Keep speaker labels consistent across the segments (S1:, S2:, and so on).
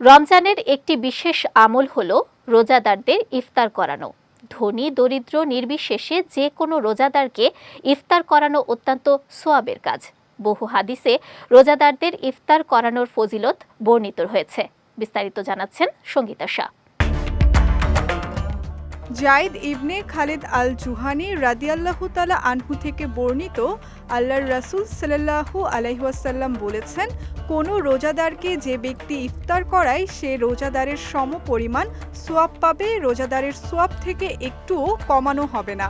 S1: রমজানের একটি বিশেষ আমল হল রোজাদারদের ইফতার করানো। ধনী, দরিদ্র, নির্বিশেষে যে কোনো রোজাদারকে ইফতার করানো অত্যন্ত সোয়াবের কাজ। বহু হাদিসে রোজাদারদের ইফতার করানোর ফজিলত বর্ণিত হয়েছে বিস্তারিত জানাচ্ছেন সঙ্গীতা শাহ।
S2: জাইদ ইবনে খালিদ আল জুহানি রাদিয়াল্লাহু তালা আনহু থেকে বর্ণিত আল্লাহর রাসূল সাল্লাল্লাহু আলাইহাসাল্লাম বলেছেন, কোনো রোজাদারকে যে ব্যক্তি ইফতার করায়, সে রোজাদারের সম পরিমাণ সোয়াব পাবে, রোজাদারের সোয়াব থেকে একটুও কমানো হবে না।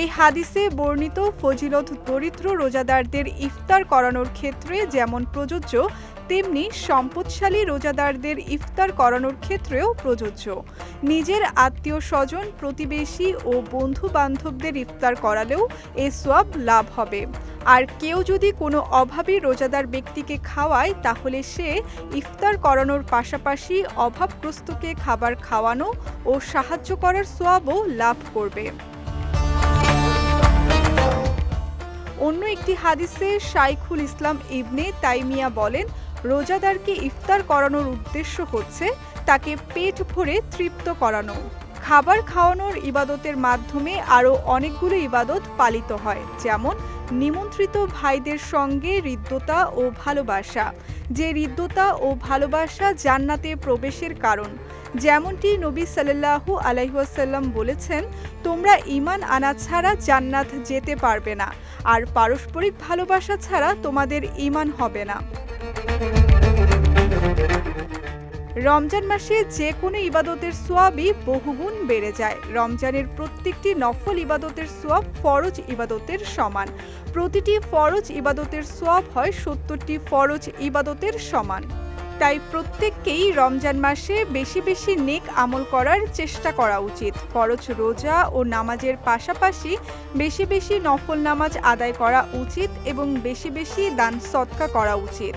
S2: এই হাদিসে বর্ণিত ফজিলত দরিদ্র রোজাদারদের ইফতার করানোর ক্ষেত্রে যেমন প্রযোজ্য তেমনি সম্পদশালী রোজাদারদের ইফতার করানোর ক্ষেত্রেও প্রযোজ্য। নিজের আত্মীয় স্বজন প্রতিবেশী ও বন্ধু বান্ধবদের ইফতার করালেও এ সোয়াব লাভ হবে। আর কেউ যদি কোনো অভাবী রোজাদার ব্যক্তিকে খাওয়ায়, তাহলে সে ইফতার করানোর পাশাপাশি অভাবগ্রস্তকে খাবার খাওয়ানো ও সাহায্য করার সোয়াবও লাভ করবে। অন্য একটি হাদিসে শাইখুল ইসলাম ইবনে তাইমিয়া বলেন রোজাদারকে ইফতার করানোর উদ্দেশ্য হচ্ছে তাকে পেট ভরে তৃপ্ত করানো। খাবার খাওয়ানোর ইবাদতের মাধ্যমে আরও অনেকগুলো ইবাদত পালিত হয়, যেমন নিমন্ত্রিত ভাইদের সঙ্গে হৃদ্যতা ও ভালোবাসা। যে হৃদ্যতা ও ভালোবাসা জান্নাতে প্রবেশের কারণ, যেমনটি নবী সাল্লাল্লাহু আলাইহাসাল্লাম বলেছেন, তোমরা ইমান আনা ছাড়া জান্নাত যেতে পারবে না, আর পারস্পরিক ভালোবাসা ছাড়া তোমাদের ইমান হবে না। রমজান মাসে যে কোনো ইবাদতের সোয়াবই বহুগুণ বেড়ে যায়। রমজানের প্রত্যেকটি নফল ইবাদতের সোয়াব ফরজ ইবাদতের সমান। প্রতিটি ফরজ ইবাদতের সোয়াব হয় সত্তরটি ফরজ ইবাদতের সমান। তাই প্রত্যেককেই রমজান মাসে বেশি বেশি নেক আমল করার চেষ্টা করা উচিত। ফরজ রোজা ও নামাজের পাশাপাশি বেশি বেশি নফল নামাজ আদায় করা উচিত এবং বেশি বেশি দান সৎকা করা উচিত।